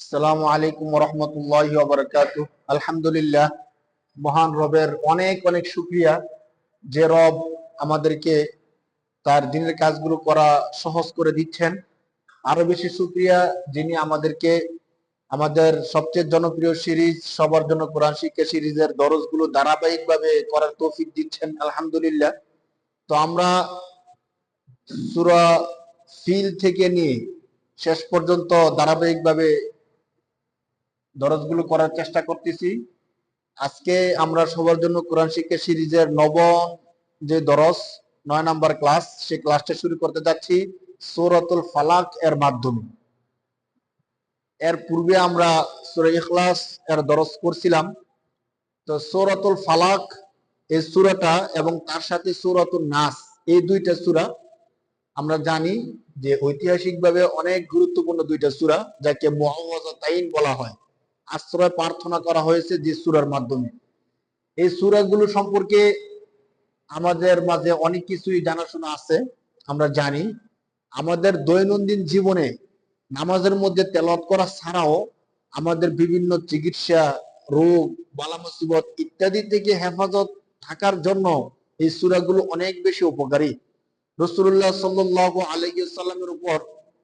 আসসালামু আলাইকুম রহমতুল্লাহ বারকাত আলহামদুলিল্লাহ, মহান রবের অনেক অনেক শুক্রিয়া যে রব আমাদেরকে তার দিনের কাজগুলো করা সহজ করে দিচ্ছেন। আরও বেশি শুক্রিয়া যিনি আমাদেরকে আমাদের সবচেয়ে জনপ্রিয় সিরিজ, সবার জন্য কোরআন শিক্ষা সিরিজের দরজগুলো ধারাবাহিকভাবে করার তৌফিক দিচ্ছেন, আলহামদুলিল্লাহ। তো আমরা সুরা ফিল থেকে নিয়ে শেষ পর্যন্ত ধারাবাহিকভাবে দরজগুলো করার চেষ্টা করতেছি। আজকে আমরা সবার জন্য কোরআন শিক্ষা সিরিজের নবম যে দরস, নয় নাম্বার ক্লাস, সেই ক্লাসটা শুরু করতে যাচ্ছি সৌরাতুল ফালাক এর মাধ্যমে। এর পূর্বে আমরা সুরা ইখলাস এর দরস করছিলাম তো সৌরাতুল ফালাক এই সুরাটা এবং তার সাথে সৌরাতুল নাস, এই দুইটা সুরা আমরা জানি যে ঐতিহাসিকভাবে অনেক গুরুত্বপূর্ণ দুইটা সুরা, যাকে মুআওয়াজাতাইন বলা হয়। আশ্রয় প্রার্থনা করা হয়েছে যে সুরার মাধ্যমে। এই সুরাগুলো সম্পর্কে আমাদের মাঝে অনেক কিছুই জানাশোনা আছে, আমরা জানি। আমাদের দৈনন্দিন জীবনে নামাজের মধ্যে তেলাওয়াত করা ছাড়াও আমাদের বিভিন্ন চিকিৎসা, রোগ বালা মুসিবত ইত্যাদি থেকে হেফাজত থাকার জন্য এই সুরাগুলো অনেক বেশি উপকারী। রসুল্লাহ সাল্লাহ আলাইসাল্লামের উপর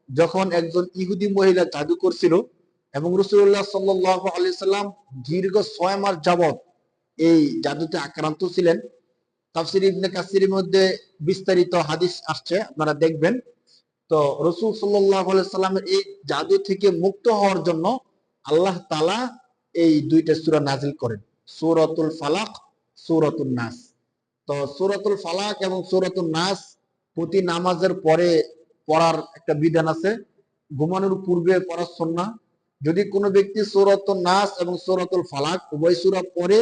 যখন একজন ইহুদি মহিলা জাদু করছিল এবং রসুল্লাহ সাল্লাহ আলি সাল্লাম দীর্ঘ ছয় মাস যাবৎ এই জাদুতে আক্রান্ত ছিলেন। তাফসির ইবনে কাসির মধ্যে বিস্তারিত হাদিস আসছে, আপনারা দেখবেন। তো রসুল সাল্লাহ সাল্লামের এই জাদু থেকে মুক্ত হওয়ার জন্য আল্লাহ তালা এই দুইটা সুরা নাজিল করেন। সুরতুল ফালাক সুরতুল নাস। তো সুরতুল ফালাক এবং সুরতুল নাস প্রতি নামাজের পরে পড়ার একটা বিধান আছে। ঘুমানোর পূর্বে পড়ার সন্না যদি কোনো ব্যক্তি সৌরতুল নাস এবং সৌরতুল ফালাক উভয় সুরা পরে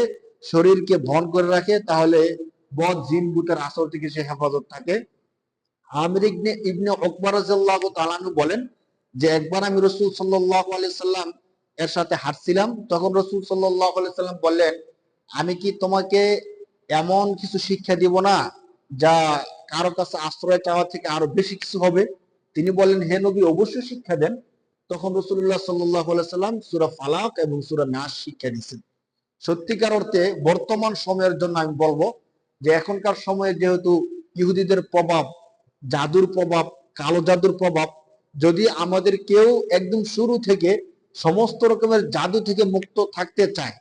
শরীরকে ভন করে রাখে, তাহলে বদ, জিন বুতের আসর থেকে সে হেফাজত থাকে। আমির ইবনে ইবনে রাদিয়াল্লাহু তাআলা বলেন যে, একবার আমি রসুল সাল্লাল্লাহু আলাইহি সাল্লাম এর সাথে হাঁটছিলাম, তখন রসুল সাল্লাল্লাহু আলাইহি সাল্লাম বললেন, আমি কি তোমাকে এমন কিছু শিক্ষা দিব না, যা কারও কাছে আশ্রয় চাওয়া থেকে আরও বেশি কিছু হবে? তিনি বলেন হে নবী, অবশ্যই শিক্ষা দেন। তখন রসুল্লাহ সাল্লাম সুরা ফালাক এবং সুরা নাস শিক্ষা দিচ্ছেন সত্যিকার অর্থে বর্তমান সময়ের জন্য আমি বলব যে এখনকার সময়ে যেহেতু ইহুদিদের প্রভাব, জাদুর প্রভাব, কালো জাদুর প্রভাব, যদি আমাদের কেউ একদম শুরু থেকে সমস্ত রকমের জাদু থেকে মুক্ত থাকতে চায়,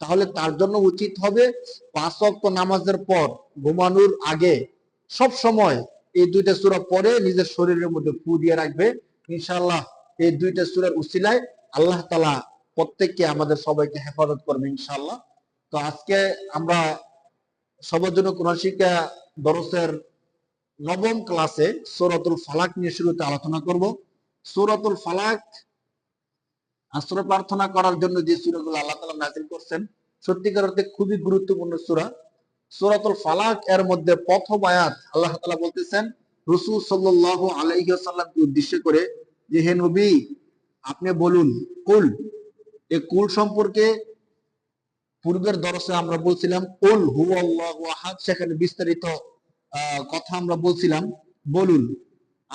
তাহলে তার জন্য উচিত হবে পাঁচ অক্ট নামাজের পর ঘুমানোর আগে সব সময় এই দুইটা সুরা পরে নিজের শরীরের মধ্যে ফু দিয়ে রাখবে। ইনশাল্লাহ এই দুইটা সুরার উসিলায় আল্লাহ তালা প্রত্যেককে আমাদের সবাইকে হেফাজত করবে ইনশাল্লাহ তো আজকে আমরা সবার জন্য কোরআন শিক্ষা দরসের নবম ক্লাসে সৌরতুল ফালাক নিয়ে শুরুতে আলোচনা করব। সৌরতুল ফালাক আশ্রয় প্রার্থনা করার জন্য যে সুরাগুলো আল্লাহ তালা নাজিল করছেন, সত্যিকার অর্থে খুবই গুরুত্বপূর্ণ সুরা। সুরাতুল ফালাক এর মধ্যে প্রথম আয়াত আল্লাহ তালা বলতেছেন, রসুল সাল্লাহ আলাইসাল্লামকে উদ্দেশ্য করে যে হে নবী, আপনি বলুন, কুল। এই কুল সম্পর্কে পূর্বের দরসে আমরা বলছিলাম, কুল হু আল্লাহ আহাদ। সেখানে বিস্তারিত কথা আমরা বলছিলাম। বলুন,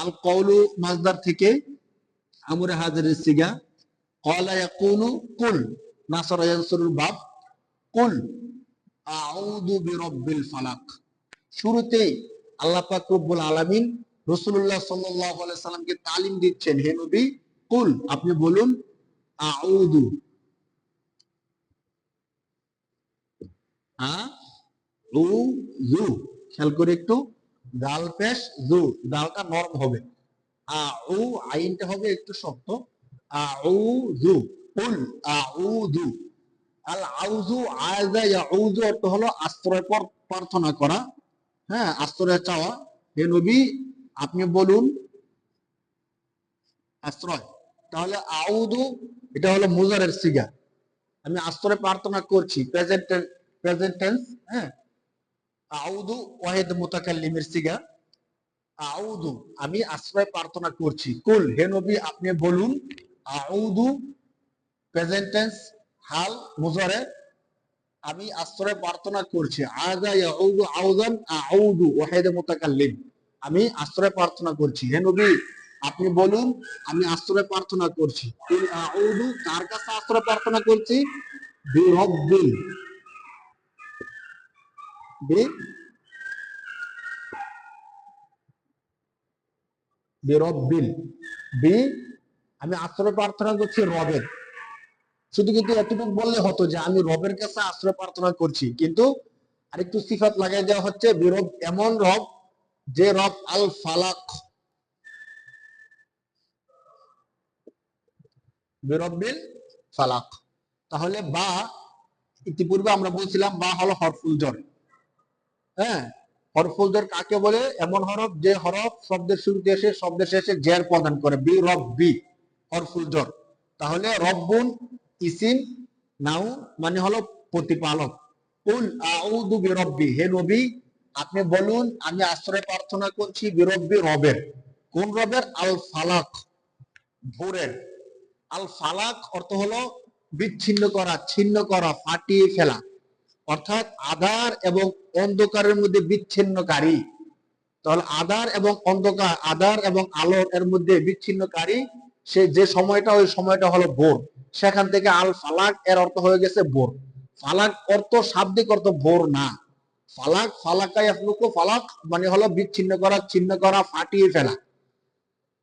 আল কৌলু মাজদার থেকে আমরে হাজারের সিগা কলা ইয়াকুনু কুল, নাসরা ইয়ানসুরুল বাব। কুল, আউযু বিরাব্বিল ফালাক। শুরুতেই আল্লাহ পাক রব্বুল আলামিন আলাইহি সাল্লামকে তালিম দিচ্ছেন, হে নবী, কুল, আপনি বলুন, আউযু আ উ খেয়াল করে একটু, দাল পেশ জু। দালটা নরম হবে। আ উ আইনটা হবে একটু শক্ত। আ উ জু কুল আ আল আউজু আয়জা অর্থ হলো আশ্রয় প্রার্থনা করা। হ্যাঁ আশ্রয় চাওয়া। হে নবী আপনি বলুন, আশ্রয়। তাহলে আউদু এটা হলো মুজারের সিগা। আমি আশ্রয় প্রার্থনা করছি, প্রেজেন্ট প্রেজেন্ট হ্যাঁ? আউদু ওয়াহিদ মুতাকাল্লিমের সিগা। আউদু আমি আশ্রয় প্রার্থনা করছি। কুল, হে নবী, আপনি বলুন আউদু প্রেজেন্ট টেন্স হাল, মুজারে, আমি আশ্রয় প্রার্থনা করছি। আজা ইয়াউদু আউদান আউদু ওয়াহিদ মুতাকাল্লিম। আমি আশ্রয় প্রার্থনা করছি। হে নবী, আপনি বলুন, আমি আশ্রয় প্রার্থনা করছি। কার কাছে আশ্রয় প্রার্থনা করছি? বি, আমি আশ্রয় প্রার্থনা করছি রবের। শুধু কিন্তু এতটুকু বললে হতো যে আমি রবের কাছে আশ্রয় প্রার্থনা করছি। কিন্তু আরেকটু সিফাত লাগাই দেওয়া হচ্ছে, বিরব এমন রব যে রব আল ফালাক বিরব্বিল ফালাক। তাহলে বা, ইতিপূর্বে আমরা বলছিলাম বা হলো হরফুল জর হ্যাঁ? হরফুল জর কাকে বলে? এমন হরফ যে হরফ শব্দের শুরুতে এসে শব্দের শেষে জের প্রদান করে। বি রব বি, হরফুল জর তাহলে রব্বুন ইসিম নাও মানে হলো প্রতিপালক। কুল আউযু বিরব্বি, হে নবী আপনি বলুন, আমি আশ্রয় প্রার্থনা করছি বিরব্বি রবের। কোন রবের? আল ফালাক ভোরের। আল ফালাক অর্থ হলো বিচ্ছিন্ন করা, ছিন্ন করা, ফাটিয়ে ফেলা। অর্থাৎ আধার এবং অন্ধকারের মধ্যে বিচ্ছিন্নকারী। তাহলে আধার এবং অন্ধকার, আধার এবং আলোর এর মধ্যে বিচ্ছিন্নকারী, সে যে সময়টা, ওই সময়টা হলো ভোর। সেখান থেকে আল ফালাক এর অর্থ হয়ে গেছে ভোর। ফালাক অর্থ শাব্দিক অর্থ ভোর না। ফালাক ফালাকাই আফলুকো ফালাক মানে হলো বিচ্ছিন্ন করা ছিন্ন করা ফাটিয়ে ফেলা।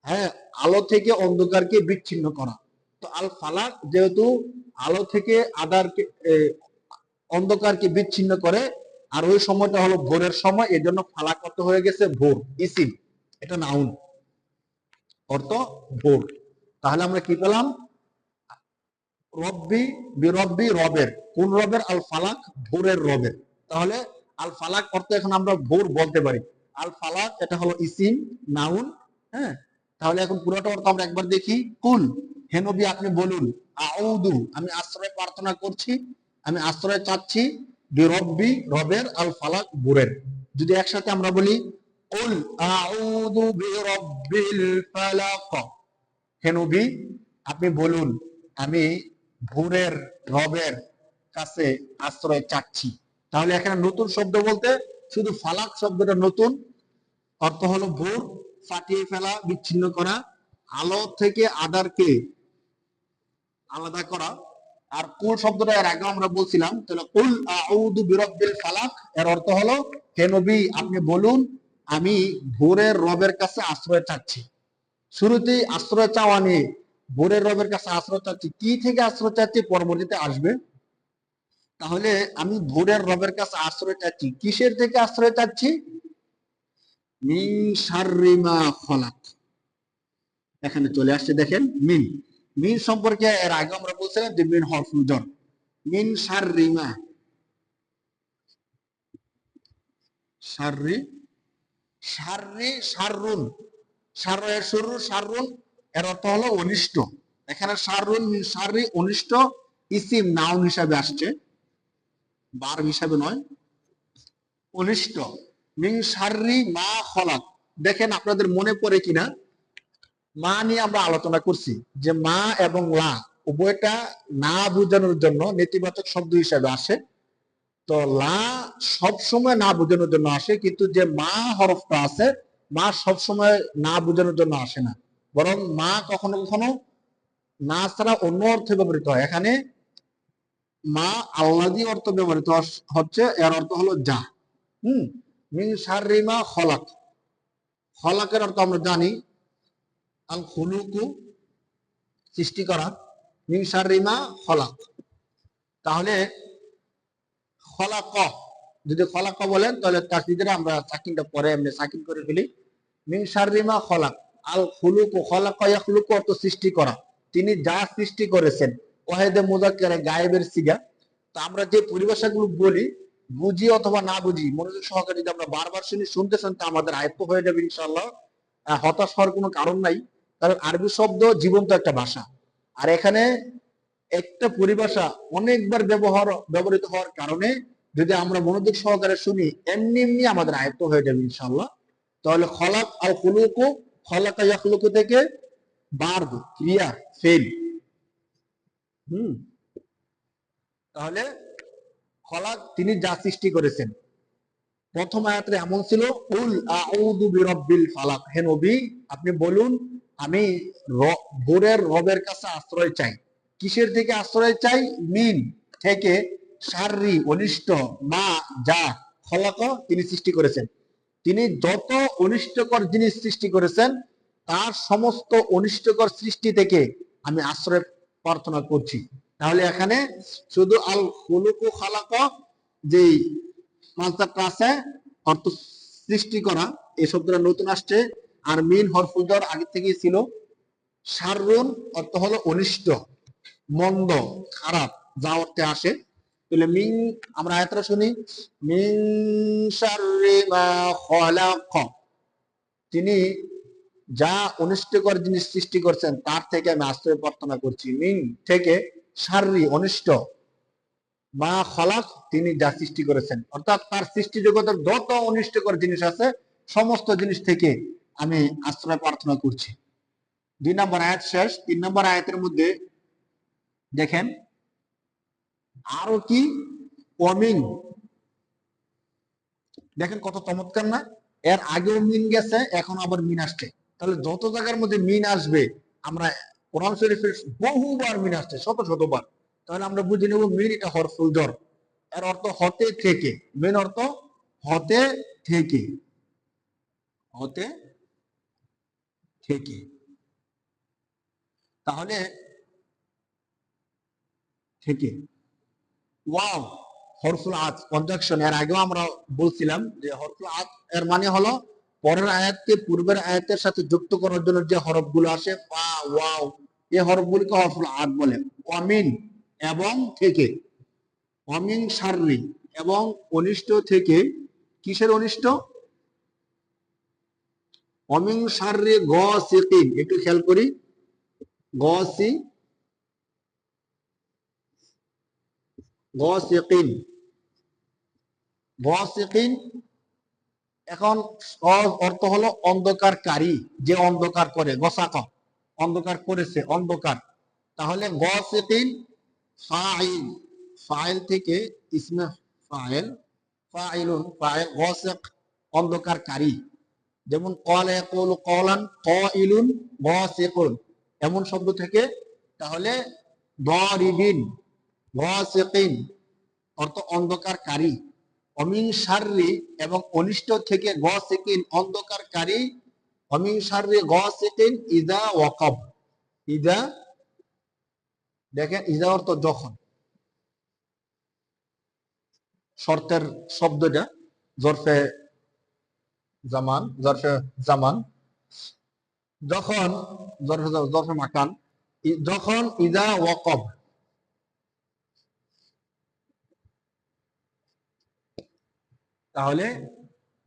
হ্যাঁ আলো থেকে অন্ধকারকে বিচ্ছিন্ন করা। তো আল ফালাক যেহেতু আলো থেকে আধারকে এ, অন্ধকারকে বিচ্ছিন্ন করে আর ওই সময়টা হলো ভোরের সময় এর জন্য ফালাক অর্থ হয়ে গেছে? ভোর ইসিম। এটা নাউন। অর্থ ভোর। তাহলে আমরা কি পেলাম? রব্বি বিরব্বি রবের। কোন রবের? আল ফালাক ভোরের রবের। তাহলে আল ফালাক অর্থ এখন আমরা ভোর বলতে পারি। আল ফালাক, এটা হলো ইসিম, নাউন হ্যাঁ? তাহলে এখন পুরোটা অর্থ আমরা একবার দেখি। কুল, হে নবী আপনি বলুন আউদু আমি আশ্রয় প্রার্থনা করছি, আমি আশ্রয় চাচ্ছি বিরব্বি রবের আল ফালাক ভোরের। যদি একসাথে আমরা বলি, কুল আউদু বিরব্বিল ফালাক। হে নবী, আপনি বলুন, আমি ভোরের রবের কাছে আশ্রয় চাচ্ছি। তাহলে এখানে নতুন শব্দ বলতে শুধু ফালাক শব্দটা নতুন। অর্থ হলো ভোর, ফাটিয়ে ফেলা, বিচ্ছিন্ন করা। আলো থেকে আদারকে আলাদা করা। আর কুল শব্দটা এর আগে আমরা বলছিলাম, তাহলে কুল আউদু বিরব্বিল ফালাক, এর অর্থ হলো, হে নবী, আপনি বলুন, আমি ভোরের রবের কাছে আশ্রয় চাচ্ছি। শুরুতেই আশ্রয় চাওয়া নিয়ে ভোরের রবের কাছে আশ্রয় চাচ্ছি। কি থেকে আশ্রয় চাচ্ছি? পরবর্তীতে আসবে। তাহলে আমি ভোরের রবের কাছে আশ্রয় চাচ্ছি। কিসের থেকে আশ্রয় চাচ্ছি? মিন শাররি মা খলাক। এখানে চলে আসছে দেখেন, মিন। মিন সম্পর্কে এর আগে আমরা বলছিলাম যে মিন হরফুল জন মিন শাররি মা শাররি। শাররি, শাররুন। শাররের শুরু, শাররুন। এর অর্থ হলো অনিষ্ট। এখানে শাররুন, মিন শাররি, অনিষ্ট, ইসিম, নাউন হিসাবে আসছে। বার হিসাবে নয়। অনিষ্ট। শাররি মা খলাক। দেখেন আপনাদের মনে পড়ে কিনা? মা নিয়ে আমরা আলোচনা করছি যে মা এবং লা উভয়টা না বোঝানোর জন্য নেতিবাচক শব্দ হিসাবে আসে। তো লা সব সময় না বোঝানোর জন্য আসে, কিন্তু যে মা হরফটা আছে, মা সব সময় না বোঝানোর জন্য আসে না। বরং মা কখনো কখনো না ছাড়া অন্য অর্থে ব্যবহৃত হয়। এখানে মা আল্লাদি অর্থ ব্যবহৃত হচ্ছে এর অর্থ হলো যা। হুম? মিন শাররিমা খলাক। খলাকের অর্থ আমরা জানি। আল খুলুকু, সৃষ্টি করা। মিন শাররিমা খলাক। তাহলে খলাক, যদি খলাক বলেন, তাহলে ভিতরে আমরা সাকিনটা পরে এমনি সাকিন করে ফেলি। মিন শাররিমা খলাক। আল খুলুকু, খলাক ইয়াখলুকু অর্থ সৃষ্টি করা। তিনি যা সৃষ্টি করেছেন। ওয়াহেদে মুজাক্কারে গায়েবের সিগা। তো আমরা যে পরিভাষাগুলো বলি, বুঝি অথবা না বুঝি, মনোযোগ সহকারে যদি আমরা বারবার শুনি, শুনতে শুনতে আমাদের আয়ত্ত হয়ে যাবে ইনশাল্লাহ হতাশ হওয়ার কোনো কারণ নাই, কারণ আরবি শব্দ জীবন্ত একটা ভাষা। আর এখানে একটা পরিভাষা অনেকবার ব্যবহার, ব্যবহৃত হওয়ার কারণে যদি আমরা মনোযোগ সহকারে শুনি, এমনি এমনি আমাদের আয়ত্ত হয়ে যাবে ইনশাল্লাহ তাহলে খলাক আর খুলুকু, খলাকা ইয়াখলুকু থেকে বার্ব ক্রিয়া ফেল হুম। তাহলে খলাক তিনি যা সৃষ্টি করেছেন। প্রথম আয়াতে এমন ছিল উল আউযু বিরাব্বিল ফালাক। হে নবী আপনি বলুন আমি র- বোরের রবের কাছে আশ্রয় চাই। কিসের থেকে আশ্রয় চাই? মিন থেকে শাররি অনিষ্ট মা যা খলাক তিনি সৃষ্টি করেছেন। তিনি যত অনিষ্টকর জিনিস সৃষ্টি করেছেন তার সমস্ত অনিষ্টকর সৃষ্টি থেকে আমি আশ্রয় প্রার্থনা করছি। তাহলে এখানে শুধু আল হুলুকু খালাক যে পাঁচটা আছে, অর্থ সৃষ্টি করা এই শব্দটা নতুন আসছে। আর মিন হরফুজর আগে থেকেই ছিল। সারুন অর্থ হলো অনিষ্ট, মন্দ, খারাপ, যা অর্থে আসে। তাহলে মিন, আমরা আয়াতটা শুনি, মিন শাররি মা খলাক। তিনি যা অনিষ্টকর জিনিস সৃষ্টি করছেন, তার থেকে আমি আশ্রয় প্রার্থনা করছি। মিন থেকে শাররি, অনিষ্ট। মা খলাক, তিনি যা সৃষ্টি করেছেন। অর্থাৎ তার সৃষ্টি জগতের যত অনিষ্টকর জিনিস আছে, সমস্ত জিনিস থেকে আমি আশ্রয় প্রার্থনা করছি। দুই নম্বর আয়াত শেষ। তিন নম্বর আয়াতের মধ্যে দেখেন, আরও কি? অমিন। দেখেন কত চমৎকার না? এর আগেও মিন গেছে, এখন আবার মিন আসছে। তাহলে যত জায়গার মধ্যে মিন আসবে, আমরা কোরআন শরীফের বহুবার মিন আসছে, শত শতবার। তাহলে আমরা বুঝে নেব মিন এটা হরফুল জ্বর এর অর্থ হতে থেকে। মেন অর্থ হতে থেকে। হতে থেকে। তাহলে থেকে। ওয়াও, হরফুল আজ কনজাকশন এর আগেও আমরা বলছিলাম যে হরফুল আজ এর মানে হলো পরের আয়াতকে পূর্বের আয়াতের সাথে যুক্ত করার জন্য যে হরফগুলো আসে, বা, ওয়াও, এই হরফগুলিকে হরফুল আজ বলে। অমিন এবং থেকে। অমিন সারি এবং অনিষ্ট থেকে। কিসের অনিষ্ট? অমিন সারি গ সিকিন একটু খেয়াল করি। গ সি গসিকিন। গসিকিন এখন সহজ অর্থ হলো অন্ধকারকারী, যে অন্ধকার করে, গসাক। অন্ধকার করেছে, অন্ধকার। তাহলে গসিকিন ফাইল ফাইল থেকে ইসমে ফাইল, ফাইলুন, ফাইল, গসিক, অন্ধকারকারী। যেমন কল ইয়াকুলু কওলান কাইলুন গসিকুন। এমন শব্দ থেকে, তাহলে দরিবিন ওয়াসিকিন অর্থ অন্ধকারকারী। অমিন এবং অনিষ্ট থেকে গসিকিন অন্ধকারকারী অমিন সাররি গসিকিন ইদা ওয়াকাব। ইদা, দেখেন, ইদা অর্থ যখন। শর্তের শব্দটা জরফে জামান জরফে জামান। যখন, জরফে জরফে মাকান। যখন ইদা ওয়াকব। তাহলে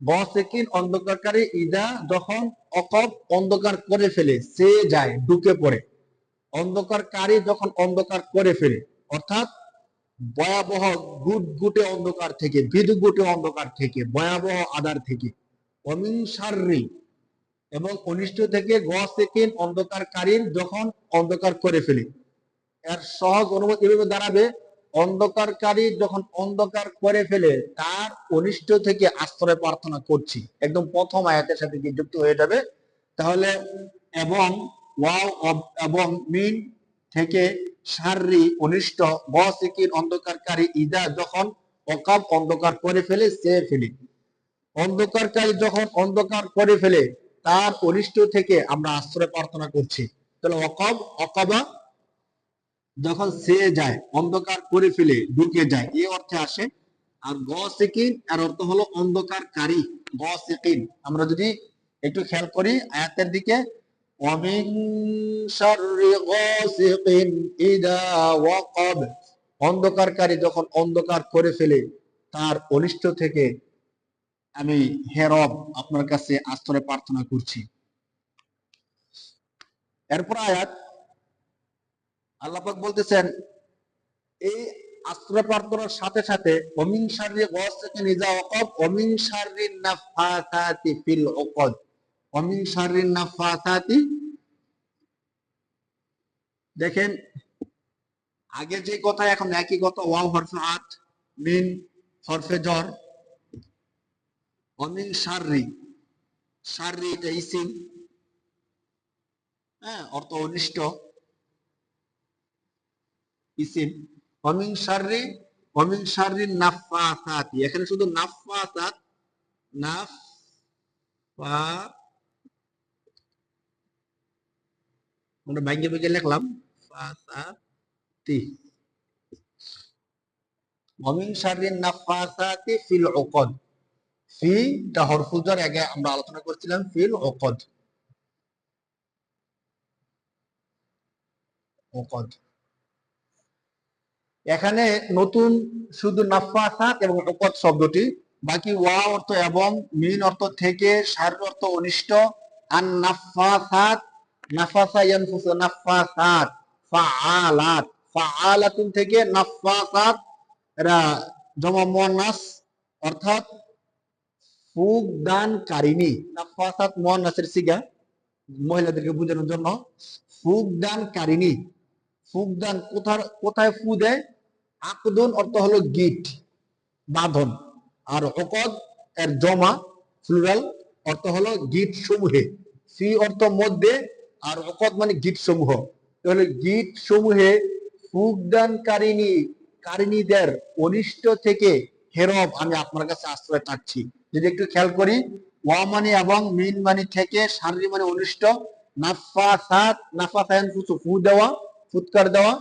বসেকিন অন্ধকারকারী ইদা যখন অকব অন্ধকার করে ফেলে, সে যায়, ঢুকে পড়ে। অন্ধকারকারী যখন অন্ধকার করে ফেলে, অর্থাৎ ভয়াবহ গুট গুটে অন্ধকার থেকে বিদু গুটে অন্ধকার থেকে, ভয়াবহ আদার থেকে, অমিন সারি এবং অনিষ্ট থেকে গ সেকেন্ড অন্ধকারকারীর যখন অন্ধকার করে ফেলে। এর সহজ অনুভূতি এভাবে দাঁড়াবে অন্ধকারকারী যখন অন্ধকার করে ফেলে, তার অনিষ্ট থেকে আশ্রয় প্রার্থনা করছি। একদম প্রথম আয়াতের সাথে গিয়ে যুক্ত হয়ে যাবে? তাহলে এবং ওয়াও এবং মিন থেকে শাররি অনিষ্ট, বসিকির অন্ধকারকারী ইদা যখন অকাব অন্ধকার করে ফেলে, সে ফেলে। অন্ধকারকারী যখন অন্ধকার করে ফেলে, তার অনিষ্ট থেকে আমরা আশ্রয় প্রার্থনা করছি। তাহলে অকব অকাবা যখন সে যায়, অন্ধকার করে ফেলে, ঢুকে যায়, এ অর্থে আসে, আর গ এর অর্থ হলো অন্ধকারকারী গ সিকিন আমরা যদি একটু খেয়াল করি, আয়াতের দিকে, অমিন অন্ধকারকারী যখন অন্ধকার করে ফেলে, তার অনিষ্ট থেকে আমি হেরব, আপনার কাছে আশ্রয় প্রার্থনা করছি। এরপর আয়াত আল্লাহ পাক বলতেছেন এই আশ্রয় প্রার্থনার সাথে সাথে অমিন শাররি গাসিকিন ইযা ওয়াকাব অমিন শাররি নাফাসাতি ফিল উকদ অমিন শাররি নাফাসাতি দেখেন, আগে যে কথা, এখন একই কথা, ওয়াও হরফে আত মিন হরফে জর। অমিন শাররি শাররি এটা ইসিম। হ্যাঁ অর্থ অনিষ্ট। ইসিম অমিন শাররি অমিন এখানে শুধু নাফ আমরা ব্যাংকে ব্যাংকে লিখলাম ফাসাতি অমিন ফিল উকদ ফি টা হরফুল জার আগে আমরা আলোচনা করছিলাম ফিল উকদ উকদ এখানে নতুন শুধু নাফাসাত এবং উকদ শব্দটি, বাকি ওয়া অর্থ এবং, মিন অর্থ থেকে সার অর্থ অনিষ্ট আর নাফাসাত নাফাসা ইয়ানফুসু নাফাসাত ফাআলাত, ফাআলাতুন থেকে নাফাসাত এরা জমা মুয়ান্নাস, অর্থাৎ ফুক দানকারিনী নাফাসাত মুয়ান্নাসের সিগা, মহিলাদেরকে বোঝানোর জন্য ফুক দানকারিনী ফুকদান কোথার, কোথায় ফু দেয়? আকদুন অর্থ হলো গিট, বাঁধন। আর অকদ এর জমা ফ্লুরাল অর্থ হলো গিট সমূহে। ফি অর্থ মধ্যে, আর অকদ মানে গিট সমূহ। তাহলে গিট সমূহে ফুকদানকারিনী কারিনীদের অনিষ্ট থেকে হেরব আমি আপনার কাছে আশ্রয় চাচ্ছি। যদি একটু খেয়াল করি, ওয়া মানে এবং মিন মানে থেকে শারীরিক মানে অনিষ্ট, নাফাসাত, নাফাসায়ান, ফুসু, ফু দেওয়া, ফুৎকার দেওয়া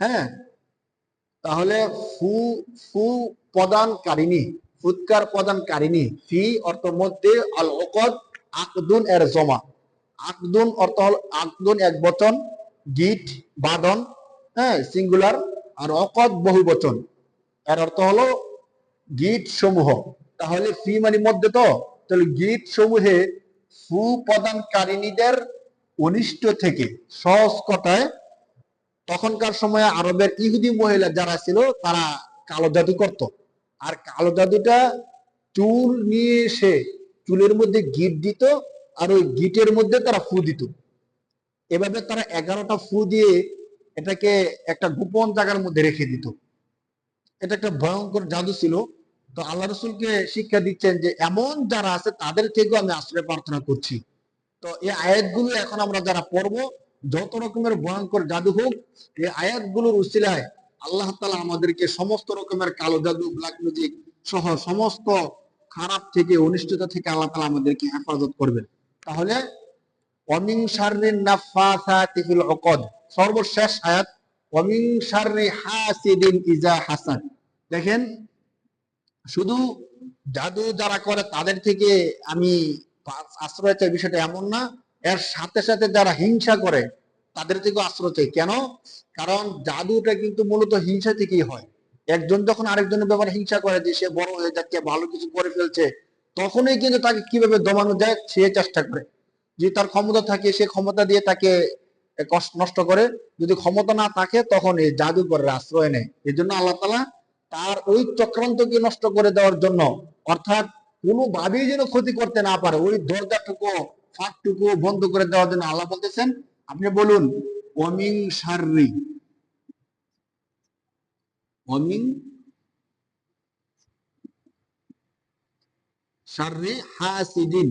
হ্যাঁ? তাহলে ফু ফু প্রদানকারিনী ফুৎকার প্রদানকারিনী ফি অর্থ মধ্যে আল ওকদ আকদুন এর জমা। আকদুন অর্থ হল আকদুন এক বচন, গিট বাদন হ্যাঁ সিঙ্গুলার, আর অকদ বহু বচন। এর অর্থ হলো গিট সমূহ। তাহলে ফি মানে মধ্যে তো? তাহলে গিট সমূহে ফু অনিষ্ট থেকে, সহজ কথায় তখনকার সময়ে আরবের ইহুদি মহিলা যারা ছিল, তারা কালো জাদু করত। আর কালো জাদুটা চুল নিয়ে এসে চুলের মধ্যে গিট দিত, আর ওই গিটের মধ্যে তারা ফু দিত। এভাবে তারা এগারোটা ফু দিয়ে এটাকে একটা গোপন জায়গার মধ্যে রেখে দিত। এটা একটা ভয়ঙ্কর জাদু ছিল। তো আল্লাহ রসুলকে শিক্ষা দিচ্ছেন যে, এমন যারা আছে, তাদের থেকেও আমি আশ্রয় প্রার্থনা করছি। তো এই আয়াতগুলো এখন আমরা যারা পড়ব যত রকমের ভয়ঙ্কর জাদু হোক, এই আয়াতগুলোর উসিলায় আল্লাহ তালা আমাদেরকে সমস্ত রকমের কালো জাদু ব্ল্যাক ম্যাজিক সহ সমস্ত খারাপ থেকে, অনিষ্টতা থেকে আল্লাহ তালা আমাদেরকে হেফাজত করবেন। তাহলে সর্বশেষ আয়াত ইজা হাসান। দেখেন, শুধু জাদু যারা করে তাদের থেকে আমি আশ্রয় চাই, বিষয়টা এমন না এর সাথে সাথে যারা হিংসা করে, তাদের থেকে আশ্রয় চাই। কেন? কারণ জাদুটা কিন্তু মূলত হিংসা থেকেই হয়। একজন যখন আরেকজনের ব্যাপারে হিংসা করে যে সে বড় হয়ে যাচ্ছে, ভালো কিছু করে ফেলছে, তখনই কিন্তু তাকে কীভাবে দমানো যায়, সে চেষ্টা করে। যে তার ক্ষমতা থাকে, সে ক্ষমতা দিয়ে তাকে নষ্ট করে। যদি ক্ষমতা না থাকে, তখন এই জাদুকরের আশ্রয় নেয় এই জন্য আল্লাহ তালা তার ওই চক্রান্তকে নষ্ট করে দেওয়ার জন্য, অর্থাৎ কোনোভাবেই যেন ক্ষতি করতে না পারে, ওই দরজাটুকু ফাঁকটুকু বন্ধ করে দেওয়ার জন্য আল্লাহ বলতেছেন, আপনি বলুন অমিং শাররি। অমিং শাররি হাসিদিন।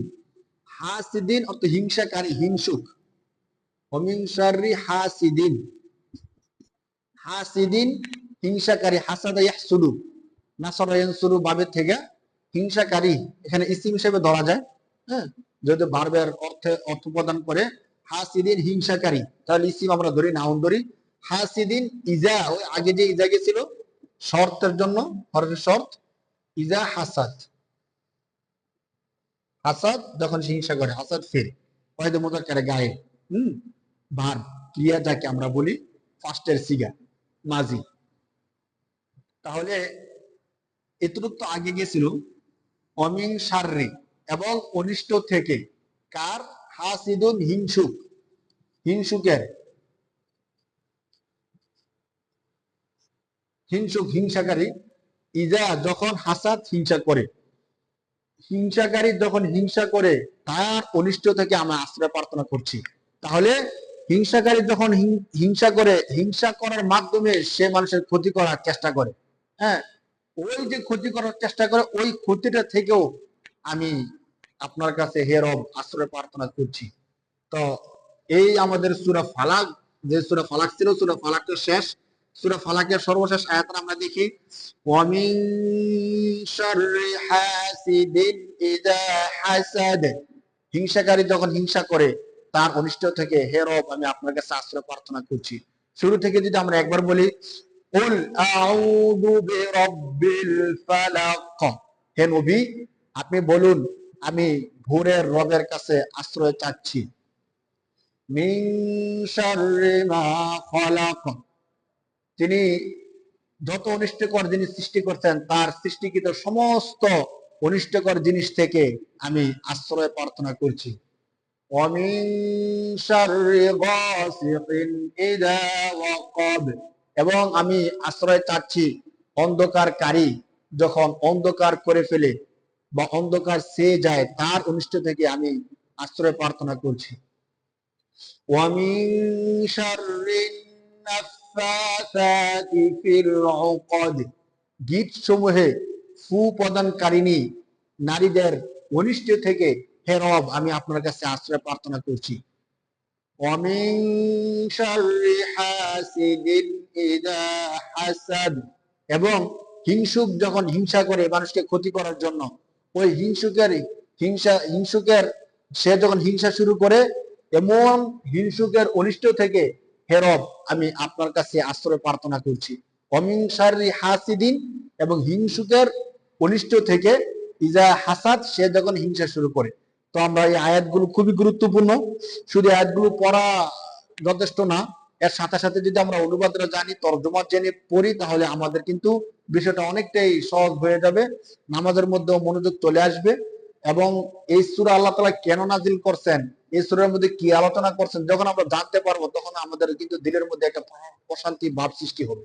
হাসিদিন অর্থ হিংসাকারী, হিংসুক। অমিং শাররি হাসিদিন। হাসিদিন হিংসাকারী বাবের থেকে হিংসাকারী, এখানে ইসিম হিসেবে ধরা যায়। হ্যাঁ? যদি বারবার অর্থে, অর্থ প্রদান করে, হাসিদিন হিংসাকারী, তাহলে ইসিম আমরা ধরি, নাউন ধরি, হাসিদিন ইজা, ওই আগে যে ইজা গেছিল, শর্তের জন্য শর্ত, ইজা হাসাদ। হাসাদ যখন হিংসা করে, হাসাদ ফের, ওয়াহিদে মুজাক্কারে গায়ে হুম? ভার ক্রিয়া যাকে আমরা বলি ফার্স্টের সিগা, মাজি। তাহলে এতটুক তো আগে গেছিল অমিং সাররে এবং অনিষ্ট থেকে। কার? হাসিদুন হিংসুক। হিংসুকের। হিংসুক, হিংসাকারী। ইজা যখন হাসাদ হিংসা করে। হিংসাকারী যখন হিংসা করে, তার অনিষ্ট থেকে আমরা আশ্রয় প্রার্থনা করছি। তাহলে হিংসাকারী যখন হিংসা করে, হিংসা করার মাধ্যমে সে মানুষের ক্ষতি করার চেষ্টা করে। হ্যাঁ? ওই যে ক্ষতি করার চেষ্টা করে, ওই ক্ষতিটা থেকেও আমি আপনার কাছে হেরব আশ্রয় প্রার্থনা করছি। তো এই আমাদের সুরা ফালাক, যে সুরা ফালাক ছিল, সুরা ফালাকের শেষ। সুরা ফালাকের সর্বশেষ আয়াত আমরা দেখি, ওয়ামিন শাররি হাসিদিন ইযা হাসাদ। হিংসাকারী যখন হিংসা করে, তার অনিষ্ট থেকে হে রব আমি আপনার কাছে আশ্রয় প্রার্থনা করছি। শুরু থেকে যদি আমরা একবার বলি উল আউযু বিরাব্বিল ফালাক। হে নবী, আপনি বলুন আমি ভোরের রবের কাছে আশ্রয় চাচ্ছি। তিনি যত অনিষ্টকর জিনিস সৃষ্টি করছেন, তার সৃষ্টিকৃত সমস্ত অনিষ্টকর জিনিস থেকে আমি আশ্রয় প্রার্থনা করছি। এবং আমি আশ্রয় চাচ্ছি অন্ধকারকারী যখন অন্ধকার করে ফেলে বা অন্ধকার সে যায়, তার অনিষ্ট থেকে আমি আশ্রয় প্রার্থনা করছি। গীত সমূহে সুপ্রদানকারিণী নারীদের অনিষ্ট থেকে হে আমি আপনার কাছে আশ্রয় প্রার্থনা করছি। এবং হিংসুক যখন হিংসা করে মানুষকে ক্ষতি করার জন্য ওই হিংসুকের হিংসা হিংসুকের সে যখন হিংসা শুরু করে, এমন হিংসুকের অনিষ্ট থেকে হে রব আমি আপনার কাছে আশ্রয় প্রার্থনা করছি। অমিংসারি হাসিদিন এবং হিংসুকের অনিষ্ট থেকে ইজা হাসাদ, সে যখন হিংসা শুরু করে। তো আমরা এই আয়াতগুলো খুবই গুরুত্বপূর্ণ। শুধু আয়াতগুলো পড়া যথেষ্ট না, এর সাথে সাথে যদি আমরা অনুবাদটা জানি, তর্জমা জেনে পড়ি, তাহলে আমাদের কিন্তু বিষয়টা অনেকটাই সহজ হয়ে যাবে, নামাজের মধ্যেও মনোযোগ চলে আসবে এবং এই সুরা আল্লাহ তালা কেন নাজিল করছেন, এই সুরের মধ্যে কি আলোচনা করছেন, যখন আমরা জানতে পারব তখন আমাদের কিন্তু দিলের মধ্যে একটা প্রশান্তি ভাব সৃষ্টি হবে।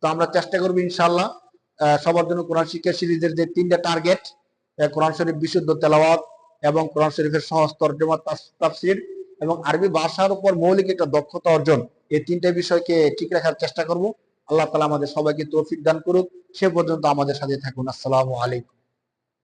তো আমরা চেষ্টা করব ইনশাল্লাহ সবার জন্য কোরআন শিক্ষা সিরিজের যে তিনটা টার্গেট কোরআন শরীফ বিশুদ্ধ তেলাওয়াত এবং কোরআন শরীফের সহজ তর্জমা তাফসির এবং আরবি ভাষার উপর মৌলিক একটা দক্ষতা অর্জন, এই তিনটে বিষয়কে ঠিক রাখার চেষ্টা করব। আল্লাহ তালা আমাদের সবাইকে তৌফিক দান করুক। সে পর্যন্ত আমাদের সাথে থাকুন। আসসালামু আলাইকুম।